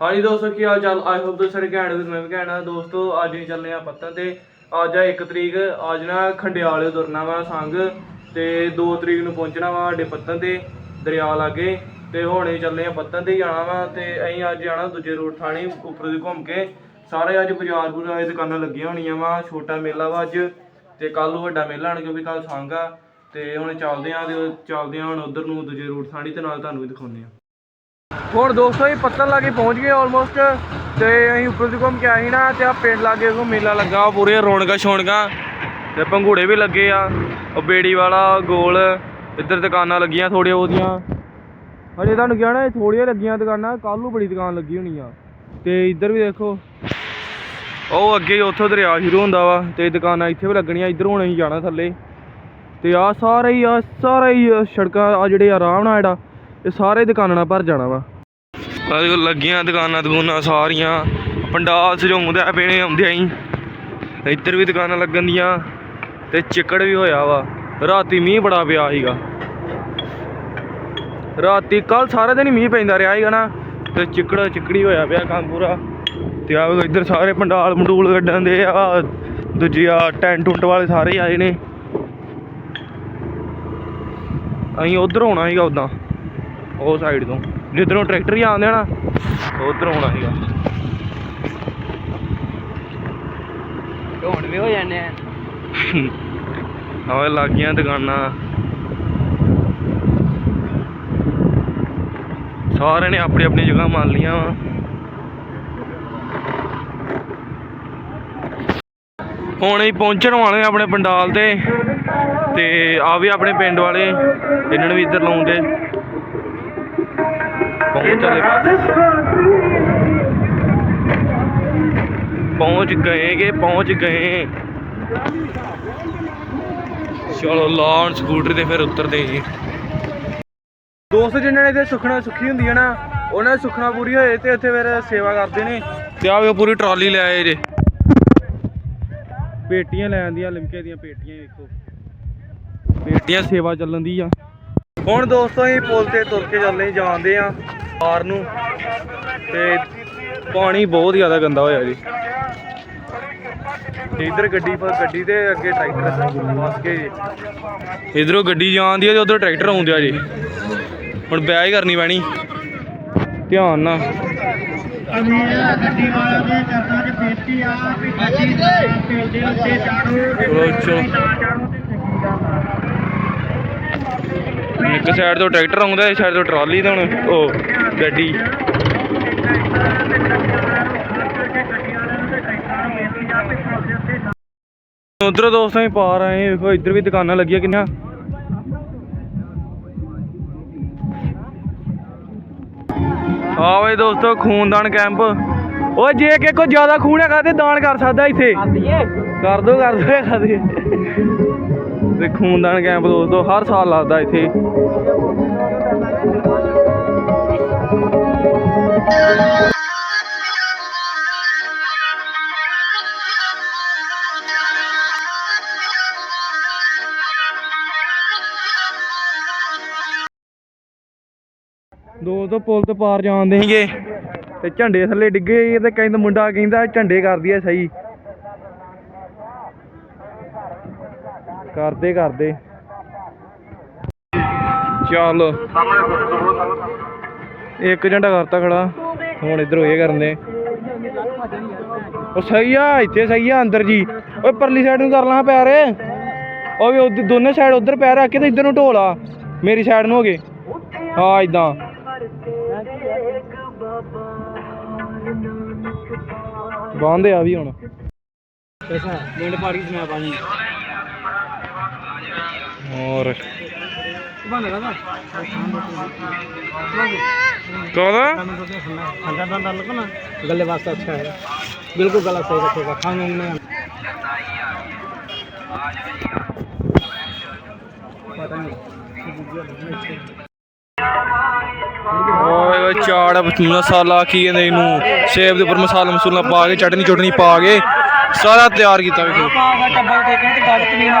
ਹਾਂਜੀ ਦੋਸਤੋ, ਕੀ ਹਾਲ ਚਾਲ? ਆਈ ਹੋਪ ਤੁਸੀਂ ਸਾਰੇ ਘੈਂਟ ਹੋ ਮੈਂ ਵੀ ਘੈਂਟ ਹਾਂ। ਦੋਸਤੋ, ਅੱਜ ਹੀ ਚੱਲੇ ਆ ਪੱਤਨ ਤੇ। ਅੱਜ ਆ 1 ਤਰੀਕ, ਅੱਜ ਨਾ ਖੰਡਿਆਲੇ ਤੁਰਨਾ ਵਾ ਸੰਗ ਤੇ 2 ਤਰੀਕ ਨੂੰ ਪਹੁੰਚਣਾ ਵਾ ਸਾਡੇ ਪੱਤਨ ਤੇ ਦਰਿਆ ਲਾਗੇ। ਤੇ ਹੁਣ ਹੀ ਚੱਲੇ ਆ ਪੱਤਨ ਤੇ ਹੀ ਜਾਣਾ ਵਾ ਤੇ ਅਸੀਂ ਅੱਜ ਜਾਣਾ ਦੂਜੇ ਰੋਡ ਥਾਣੀ ਉੱਪਰ ਦੀ ਘੁੰਮ ਕੇ। ਸਾਰੇ ਅੱਜ ਬਾਜ਼ਾਰ ਬੁਜ਼ਾਰ ਦੁਕਾਨਾਂ ਲੱਗੀਆਂ ਹੋਣੀਆਂ ਵਾ, ਛੋਟਾ ਮੇਲਾ ਵਾ ਅੱਜ ਤੇ ਕੱਲ ਵੱਡਾ ਮੇਲਾ ਆਣ ਕਿਉਂਕਿ ਕੱਲ ਸੰਗ ਆ। ਤੇ ਹੁਣ ਚੱਲਦੇ ਆ ਤੇ ਚੱਲਦੇ ਆ ਹੁਣ ਉਧਰ ਨੂੰ ਦੂਜੇ ਰੋਡ ਥਾਣੀ ਤੇ ਨਾਲ ਤੁਹਾਨੂੰ ਵੀ ਦਿਖਾਉਂਦੇ ਆ ਹੁਣ ਦੋਸਤੋ ਇਹ ਪੱਤਨ ਲਾਗੇ ਪਹੁੰਚ ਗਏ ਆਲਮੋਸਟ ਤੇ ਅਸੀਂ ਉੱਪਰ ਦੀ ਘੁੰਮ ਕੇ ਆਏ ਨਾ ਤੇ ਆ ਪਿੰਡ ਲਾਗੇ ਕੋ ਮੇਲਾ ਲੱਗਾ ਪੂਰੇ ਰੌਣਕਾਂ ਛੌਣਕਾਂ ਤੇ ਪੰਘੂੜੇ ਵੀ ਲੱਗੇ ਆ, ਉਹ ਬੇੜੀ ਵਾਲਾ ਗੋਲ, ਇੱਧਰ ਦੁਕਾਨਾਂ ਲੱਗੀਆਂ ਥੋੜੀਆਂ ਉਹਦੀਆਂ ਹਜੇ ਤੁਹਾਨੂੰ ਕਿਹਾ ਨਾ ਥੋੜੀਆਂ ਲੱਗੀਆਂ ਦੁਕਾਨਾਂ ਕੱਲ ਨੂੰ ਬੜੀ ਦੁਕਾਨ ਲੱਗੀ ਹੋਣੀ ਆ। ਤੇ ਇੱਧਰ ਵੀ ਦੇਖੋ, ਉਹ ਅੱਗੇ ਉੱਥੋਂ ਦਰਿਆ ਸ਼ੁਰੂ ਹੁੰਦਾ ਵਾ ਤੇ ਦੁਕਾਨਾਂ ਇੱਥੇ ਵੀ ਲੱਗਣੀਆਂ, ਇੱਧਰ ਹੁਣ ਅਸੀਂ ਜਾਣਾ ਥੱਲੇ। ਤੇ ਆ ਸਾਰਾ ਹੀ ਆ ਸਾਰਾ ਹੀ ਸੜਕਾਂ ਆ ਜਿਹੜੇ ਆਰਾਮ ਨਾਲ ਜਿਹੜਾ, ਇਹ ਸਾਰੇ ਦੁਕਾਨਾਂ ਨਾਲ ਭਰ ਜਾਣਾ ਵਾ। ਆਹ ਦੇਖੋ ਲੱਗੀਆਂ ਦੁਕਾਨਾਂ ਦੁਕਾਨਾਂ ਸਾਰੀਆਂ। ਪੰਡਾਲ ਸਜਾਉਂਦਾ ਪਏ ਆਉਂਦੇ ਹੀ। ਇੱਧਰ ਵੀ ਦੁਕਾਨਾਂ ਲੱਗਣ ਦੀਆਂ ਤੇ ਚਿੱਕੜ ਵੀ ਹੋਇਆ ਵਾ। ਰਾਤੀ ਮੀਂਹ ਬੜਾ ਪਿਆ ਸੀਗਾ। ਰਾਤੀ ਕੱਲ ਸਾਰਾ ਦਿਨ ਮੀਂਹ ਪੈਂਦਾ ਰਿਹਾ ਸੀਗਾ ਨਾ। ਤੇ ਚਿੱਕੜ ਚਿੱਕੜੀ ਹੋਇਆ ਪਿਆ ਕੰਮ ਪੂਰਾ। ਤੇ ਆ ਇੱਧਰ ਸਾਰੇ ਪੰਡਾਲ ਮੰਡੂਲ ਕੱਢਣ ਦੇ ਆ। ਦੂਜੀ ਆ ਟੈਂਟ ਟੁੰਟ ਵਾਲੇ ਸਾਰੇ ਆਏ ਨੇ। ਅਸੀਂ ਉਧਰ ਹੋਣਾ ਸੀਗਾ ਉਦਾਂ ਉਹ ਸਾਈਡ ਤੋਂ। ਜਿੱਧਰੋਂ ਟਰੈਕਟਰ ਹੀ ਆਉਂਦੇ ਨਾ ਉਧਰ ਹੋਣਾ ਸੀਗਾ। ਹੁਣ ਵੀ ਹੋ ਜਾਂਦੇ ਆ। ਆਵੇ ਲੱਗੀਆਂ ਦੁਕਾਨਾਂ। ਸਾਰਿਆਂ ਨੇ ਆਪਣੀ ਆਪਣੀ ਜਗ੍ਹਾ ਮੰਨ ਲੀਆਂ ਵਾ। ਹੁਣ ਹੀ ਪਹੁੰਚਣ ਵਾਲੇ ਆਪਣੇ ਪੰਡਾਲ ਤੇ ਤੇ ਆ ਵੀ ਆਪਣੇ ਪਿੰਡ ਵਾਲੇ ਇਹਨਾਂ ਨੂੰ ਵੀ ਇੱਧਰ ਲਾਉਂਦੇ। ਚਲੇ ਪਹੁੰਚ ਗਏ ਕਿ ਪਹੁੰਚ ਗਏ। ਚਲੋ ਲਾਉਣ ਸਕੂਟਰ ਤੇ ਫਿਰ ਉਤਰਦੇ ਜੀ। ਦੋਸਤ ਜਿਨ੍ਹਾਂ ਨੇ ਤੇ ਸੁਖਣਾ ਸੁਖੀ ਹੁੰਦੀ ਹੈ ਨਾ ਉਹਨਾਂ ਸੁਖਣਾ ਪੂਰੀ ਹੋਏ ਤੇ ਇੱਥੇ ਫਿਰ ਸੇਵਾ ਕਰਦੇ ਨੇ। ਤੇ ਆ ਵੀ ਪੂਰੀ ਟਰਾਲੀ ਲੈ ਆਏ ਜੇ। ਪੇਟੀਆਂ ਲੈ ਆਂਦੀਆਂ ਲਿਮਕੇ ਦੀਆਂ ਪੇਟੀਆਂ ਵੇਖੋ। ਪੇਟੀਆਂ ਸੇਵਾ ਚੱਲਣ ਦੀ ਆ। ਹੁਣ ਦੋਸਤੋ ਅਸੀਂ ਪੁਲ ਤੇ ਤੁਰ ਕੇ ਚੱਲੇ ਜਾਂਦੇ ਆ ਪਾਰ ਨੂੰ ਤੇ ਪਾਣੀ ਬਹੁਤ ਜ਼ਿਆਦਾ ਗੰਦਾ ਹੋਇਆ ਜੀ। ਇਧਰ ਗੱਡੀ ਪਰ ਗੱਡੀ ਤੇ ਅੱਗੇ ਟਰੈਕਟਰ ਫਸ ਕੇ ਜੀ। ਇਧਰੋਂ ਗੱਡੀ ਜਾਂਦੀ ਹੈ ਤੇ ਉਧਰ ਟਰੈਕਟਰ ਆਉਂਦਿਆ ਜੀ। ਹੁਣ ਬੈਗ ਕਰਨੀ ਪੈਣੀ। ਧਿਆਨ ਨਾਲ। ਗੱਡੀ ਵਾਲਾ ਦੇ ਕਰਦਾ ਕਿ ਬੇਟੀ ਆ ਵੀ ਗੱਡੀ ਤੇਲ ਦੇ ਉੱਤੇ ਚਾੜੋ ਇੱਕ ਸਾਈਡ ਤੋਂ ਟਰੈਕਟਰ ਆਉਂਦਾ, ਇੱਕ ਸਾਈਡ ਤੋਂ ਟਰਾਲੀ ਤੇ ਹੁਣ ਉਹ ਗੱਡੀ। ਉਧਰ ਦੋਸਤਾਂ ਹੀ ਪਾਰ ਆਏ ਵੇਖੋ, ਇੱਧਰ ਵੀ ਦੁਕਾਨਾਂ ਲੱਗੀਆਂ ਕਿੰਨੀਆਂ। ਆ ਦੋਸਤੋ, ਖੂਨਦਾਨ ਕੈਂਪ। ਓਏ, ਜੇ ਕਿ ਕੋਈ ਜ਼ਿਆਦਾ ਖੂਨ ਹੈਗਾ ਤੇ ਦਾਨ ਕਰ ਸਕਦਾ ਇੱਥੇ। ਕਰ ਦੋ ਕਰ ਦੋ ਕਦੇ ਤੇ ਖੂਨਦਾਨ ਕੈਂਪ ਦੋਸਤੋ, ਹਰ ਸਾਲ ਲੱਗਦਾ ਇੱਥੇ। ਦੋਸਤੋ, ਪੁਲ ਤੋਂ ਪਾਰ ਜਾਂਦੇ ਸੀਗੇ ਤੇ ਝੰਡੇ ਥੱਲੇ ਡਿੱਗੇ ਤੇ ਕਹਿੰਦਾ ਮੁੰਡਾ ਕਹਿੰਦਾ ਝੰਡੇ ਕਰਦੀ ਐ ਸਹੀ। ਕਰਦੇ ਕਰਦੇ। ਚੱਲ। ਇੱਕ ਝੰਡਾ ਕਰਤਾ ਖੜਾ। ਹੁਣ ਇੱਧਰ ਹੋਏ ਕਰਦੇ ਉਹ ਸਹੀ ਆ ਇੱਥੇ ਸਹੀ ਆ ਅੰਦਰ ਜੀ। ਓਏ ਪਰਲੀ ਸਾਈਡ ਨੂੰ ਕਰ ਲਾਂ ਪੈਰ ਉਹ ਵੀ ਉਧਰ ਦੋਨੇ ਸਾਈਡ ਉਧਰ ਪੈਰ ਰੱਖ ਕੇ ਤੇ ਇੱਧਰ ਨੂੰ ਢੋਲਾ ਮੇਰੀ ਸਾਈਡ ਨੂੰ ਹੋ ਗਏ। ਹਾਂ ਇਦਾਂ ਬਾਂਦੇ ਆ ਵੀ ਹੁਣ। ਕਿਸਾ ਮੁੰਡ ਪਾੜੀ ਸਨੈਪ ਆ ਹੋਰ। बंद रहा था ਕਾਹਦਾ ठंडा ठंडा लगा ना गले वास्ते अच्छा है बिल्कुल गला सही रखेगा खाने में पता नहीं ਓਏ ਓਏ ਚਾੜ ਮਸਾਲਾ ਕੀ ਕਹਿੰਦੇ ਇਹਨੂੰ ਸੇਬ ਦੇ ਉੱਪਰ ਮਸਾਲਾ ਮਸੂਲਾ ਪਾ ਕੇ ਚਟਨੀ ਚਟਨੀ ਪਾ ਕੇ ਸਾਰਾ ਤਿਆਰ ਕੀਤਾ ਵੇਖੋ पागा टब्बल देखे तो गल तो नहीं ना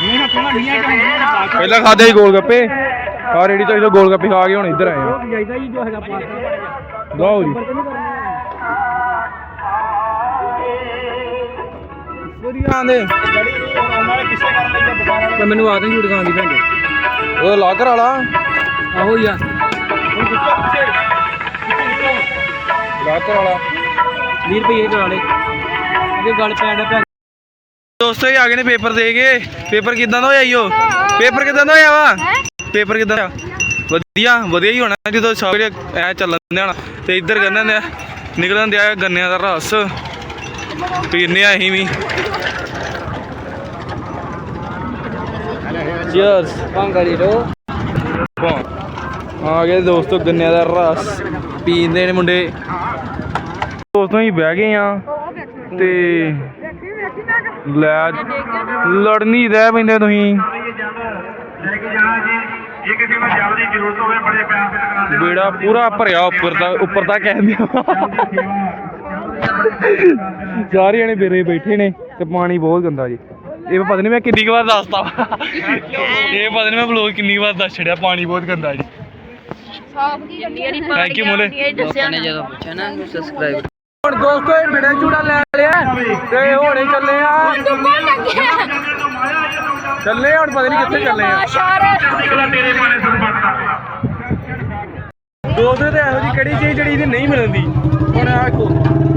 ਪਹਿਲਾਂ ਖਾਦੇ ਸੀ ਗੋਲ ਗੱਪੇ ਆ ਰੇੜੀ ਤੋਂ ਜਦੋਂ ਗੋਲ ਗੱਪੇ ਖਾ ਕੇ ਹੁਣ ਇੱਧਰ ਆਏ ਆ। ਜਾਈਦਾ ਲਓ ਜੀ। ਵਧੀਆ ਦੇ ਤੇ ਮੈਨੂੰ ਆਦਮ ਝੂਠ ਖਾਣ ਦੀ ਭੈਣ ਚੋ। ਉਹ ਲਾਗਰ ਵਾਲਾ। ਆਹੋ ਯਾ ਲਾਗਰ ਵਾਲਾ। 20 ਰੁਪਏ ਕਰਾ ਲੈ ਇਹ ਗੱਲ ਪੈਣ ਦਾ ਦੋਸਤੋ, ਇਹ ਆ ਗਏ ਨੇ ਪੇਪਰ ਦੇ ਕੇ। ਪੇਪਰ ਕਿਦਾਂ ਦਾ ਹੋਇਆ ਈਓ ਪੇਪਰ ਕਿਦਾਂ ਦਾ ਹੋਇਆ ਵਾ? ਪੇਪਰ ਕਿਦਾਂ ਦਾ ਵਧੀਆ ਵਧੀਆ ਹੀ ਹੋਣਾ। ਜਦੋਂ ਸਾਰੇ ਐ ਚੱਲਣ ਦੇ ਹਣਾ ਤੇ ਇੱਧਰ ਗੰਨਾਂ ਦੇ ਨਿਕਲਣ ਦਿਆ ਗੰਨਿਆਂ ਦਾ ਰਸ। ਪੀਨੇ ਆ ਅਸੀਂ ਵੀ। ਚੀਅਰਸ ਪੰਗੜੀ ਰੋ ਆ ਗਏ ਦੋਸਤੋ, ਗੰਨਿਆਂ ਦਾ ਰਸ। ਪੀਂਦੇ ਨੇ ਮੁੰਡੇ। ਦੋਸਤੋ, ਅਸੀਂ ਬਹਿ ਗਏ ਆ, ਤੇ ਲੈ ਲੜਨੀ ਰਹਿ ਪੈਂਦੇ ਤੁਸੀਂ। ਬੇੜਾ ਪੂਰਾ ਭਰਿਆ ਉੱਪਰ ਦਾ ਉੱਪਰ ਦਾ ਕਹਿੰਦੇ ਸਾਰੇ ਜਣੇ ਬੇਰੇ ਬੈਠੇ ਨੇ ਤੇ ਪਾਣੀ ਬਹੁਤ ਗੰਦਾ ਜੀ। ਇਹ ਪਤਾ ਨਹੀਂ ਮੈਂ ਕਿੰਨੀ ਕੁ ਵਾਰ ਦੱਸਤਾ। ਵਾ। ਇਹ ਪਤਾ ਨਹੀਂ ਮੈਂ ਬਲੌਗ ਕਿੰਨੀ ਕੁ ਵਾਰ ਦੱਸ ਛੜਿਆ ਪਾਣੀ ਬਹੁਤ ਗੰਦਾ ਜੀ। ਥੈਂਕ ਯੂ ਮੋਲੇ। ਜਦੋਂ ਪੁੱਛਿਆ ਨਾ ਸਬਸਕ੍ਰਾਈਬ ਹੁਣ ਦੋਸਤੋ ਇਹ ਬੇੜਾ ਝੂੜਾ ਲੈ ਲਿਆ ਤੇ ਹੁਣੇ ਚੱਲੇ ਆ। ਚੱਲੇ ਹੁਣ ਪਤਾ ਨਹੀਂ ਕਿੱਥੇ ਚੱਲੇ ਆ। ਦੋਸਤੋ ਤੇ ਇਹੋ ਜੀ ਕਿਹੜੀ ਚੀਜ਼ ਜਿਹੜੀ ਇਹਦੀ ਨਹੀਂ ਮਿਲਦੀ? ਹੁਣ ਆ ਦੇਖੋ।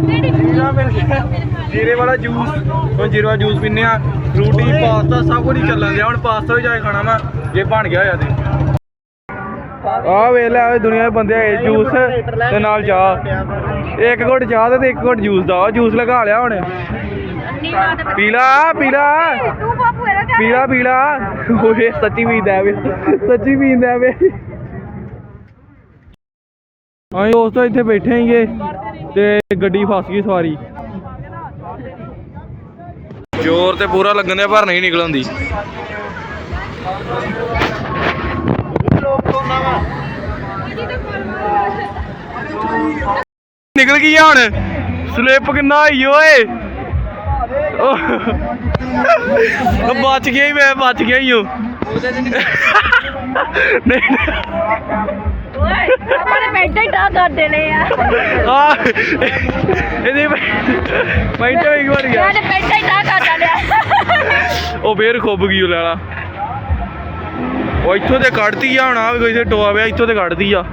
ਜੀਰਾ ਮਿਲ ਗਿਆ। ਜੀਰੇ ਵਾਲਾ ਜੂਸ, ਹੁਣ ਜੀਰੇ ਵਾਲਾ ਜੂਸ ਪੀਨੇ ਆ। ਰੋਟੀ, ਪਾਸਤਾ ਸਭ ਕੁਝ ਚੱਲਣ ਦਿਆ। ਹੁਣ ਪਾਸਤਾ ਵੀ ਜਾ ਖਾਣਾ ਵਾ, ਜੇ ਬਣ ਗਿਆ ਹੋਇਆ ਤੇ। ਆ ਵੇਖ ਲੈ, ਆਹ ਦੁਨੀਆ ਦੇ ਬੰਦੇ ਹੈਗੇ ਜੂਸ ਤੇ ਨਾਲ ਚਾਹ ਇੱਕ ਘੁੱਟ ਚਾਹ ਤੇ ਇੱਕ ਘੁੱਟ ਜੂਸ ਦਾ, ਜੂਸ ਲਗਾ ਲਿਆ ਹੁਣ। ਪੀਲਾ ਪੀਲਾ। ਪੀਲਾ ਪੀਲਾ। ਓਏ, ਸੱਚੀ ਪੀਂਦਾ ਵੇ। ਸੱਚੀ ਪੀਂਦਾ ਵੇ। ਅਸੀਂ ਉਸ ਇੱਥੇ ਬੈਠੇ ਸੀਗੇ ਤੇ ਗੱਡੀ ਫਸ ਗਈ ਸਵਾਰੀ। ਜ਼ੋਰ ਤੇ ਪੂਰਾ ਲੱਗਣ ਦਿਆ, ਪਰ ਨਹੀਂ ਨਿਕਲਣ ਨਿਕਲ ਗਈ ਆ ਹੁਣ। ਸਲਿੱਪ ਕਿੰਨਾ ਹੋਈ ਓਏ। ਬਚ ਗਿਆ ਹੀ ਮੈਂ ਬਚ ਗਿਆ ਹੀ ਉਹ। ਨਹੀਂ ਆ ਇਹਦੇ ਪੈਂਟੇ ਇੱਕ ਵਾਰ ਗਿਆ ਉਹ ਫੇਰ ਖੁੱਬ ਗਈ ਉਹ ਲੈਲਾ ਉਹ ਇੱਥੋਂ ਤੇ ਕੱਢਤੀ ਆ ਹੁਣ ਆ ਕੋਈ ਤੇ ਟੋਆ ਪਿਆ ਇੱਥੋਂ ਤੇ ਕੱਢਦੀ ਆ।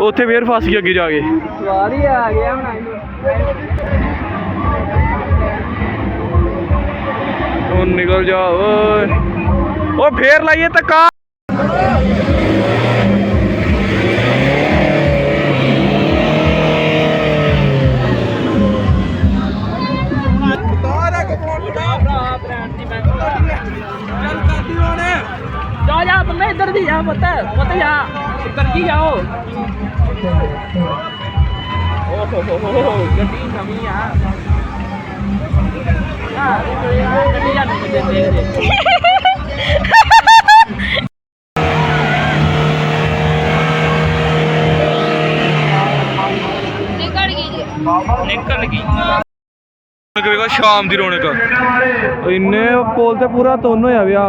ਉੱਥੇ ਫੇਰ ਫਸ ਗਈ ਅੱਗੇ ਜਾ ਕੇ। ਸਵਾਦ ਹੀ ਆ ਗਿਆ ਹੁਣ ਉਹ ਨਿਕਲ ਜਾ ਓਏ। ਉਹ ਫੇਰ ਲਾਈਏ ਤੱਕਾ ਦੀ ਜਾ ਪੁੱਤ ਪੁੱਤ ਜਾ ਇੱਧਰ ਕੀ ਜਾਓ ਓਹ ਹੋ ਹੋ ਹੋ ਗੱਡੀ ਨਵੀਂ ਆ ਆ ਗੱਡੀ ਜਾ ਦੇ ਦੇ ਦੇ ਨਿਕਲ ਗਈ ਰੌਣਕ ਵੇਖੋ ਸ਼ਾਮ ਦੀ ਰੌਣਕ ਇੰਨੇ ਪੁੱਲ ਤੇ ਪੂਰਾ ਤੁੰਨ ਹੋਇਆ ਵਿਆ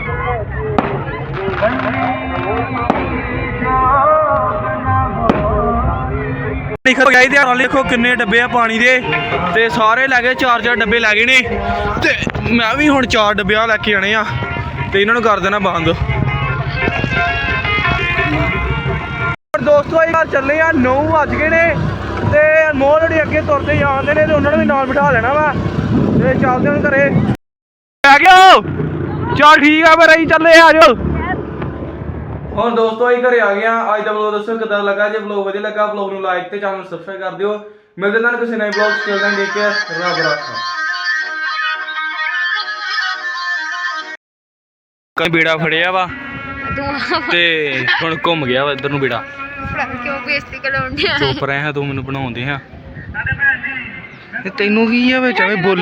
ਗਿਆ ਇਹਦੇ ਨਾਲ ਦੇਖੋ ਕਿੰਨੇ ਡੱਬੇ ਆ ਪਾਣੀ ਦੇ। ਤੇ ਸਾਰੇ ਲੈ ਗਏ, ਚਾਰ ਚਾਰ ਡੱਬੇ ਲੈ ਗਏ ਨੇ। ਤੇ ਮੈਂ ਵੀ ਹੁਣ ਚਾਰ ਡੱਬੇ ਆ ਲੈ ਕੇ ਆਣੇ ਆ। ਤੇ ਇਹਨਾਂ ਨੂੰ ਕਰ ਦੇਣਾ ਬੰਦ। ਹੁਣ ਦੋਸਤੋ, ਇਹ ਘਰ ਚੱਲੇ ਆ 9 ਵੱਜ ਗਏ ਨੇ। ਤੇ ਮੋਹ ਜਿਹੜੀ ਅੱਗੇ ਤੁਰਦੇ ਜਾਂਦੇ ਨੇ ਤੇ ਉਹਨਾਂ ਨੂੰ ਵੀ ਨਾਲ ਬਿਠਾ ਲੈਣਾ ਵਾ। ਤੇ ਚੱਲਦੇ ਹਾਂ ਘਰੇ। ਆ ਗਿਆ ਚਲ ਠੀਕ ਆ, ਫਿਰ ਅਸੀਂ ਚੱਲੇ ਆ ਜਾਓ ਹੁਣ ਦੋਸਤੋ ਅਸੀਂ ਘਰੇ ਆ ਗਏ ਆ ਅੱਜ ਦਾ ਵਲੌਗ ਦੱਸੋ ਕਿਦਾਂ ਲੱਗਾ? ਜੇ ਵਲੌਗ ਵਧੀਆ ਲੱਗਾ ਵਲੌਗ ਨੂੰ ਲਾਈਕ ਤੇ ਚੈਨਲ ਨੂੰ ਸਬਸਕ੍ਰਾਈਬ ਕਰ ਦਿਓ। ਮਿਲਦੇ ਨਾਲ ਕਿਸੇ ਨਵੇਂ ਵਲੌਗ ਚ। ਚੱਲਦੇ ਹਾਂ ਦੇਖ ਕੇ। ਰੱਬ ਰੱਖਾ। ਕਈ ਬੇੜਾ ਫੜਿਆ ਵਾ ਤੇ ਹੁਣ ਘੁੰਮ ਗਿਆ ਵਾ ਇੱਧਰ ਨੂੰ ਬੇੜਾ। ਕਿਉਂ ਬੇਇੱਜ਼ਤੀ ਕਰਾਉਂਦੇ ਆ ਚੁੱਪ ਰਹਿ ਹਾਂ ਤੂੰ ਮੈਨੂੰ ਬਣਾਉਂਦੇ ਹਾਂ ਤੇ ਤੈਨੂੰ ਕੀ ਆ ਵਿੱਚ? ਐਵੇਂ ਬੋਲੀ